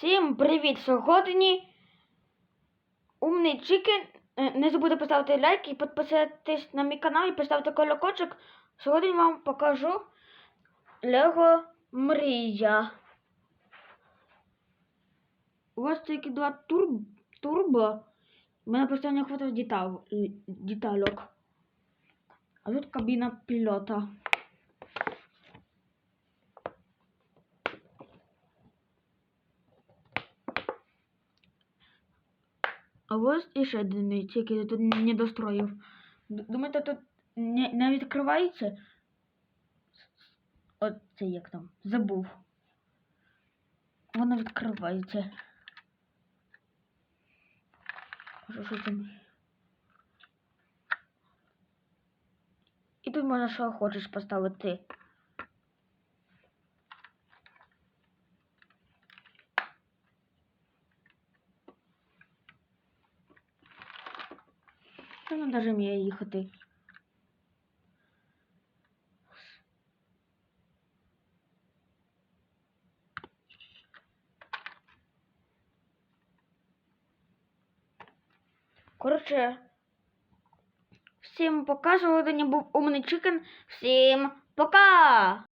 Всім привіт! Сьогодні умний чикен. Е, Не забудьте поставити лайк і підписатись на мій канал і поставити колокольчик. Сьогодні вам покажу Лего Мрія. У вас тільки два тур... турбо. У мене просто не хватає детал... детальок. А тут кабіна пілота. А ось іще один, який я тут не достроїв. Думаєте, тут не, не відкривається? От це як там? Забув. Воно відкривається. Що, що там? І тут можна що хочеш поставити. Вона навіть вміє їхати. Коротше, всім пока. Сьогодні був умний чикен. Всім пока!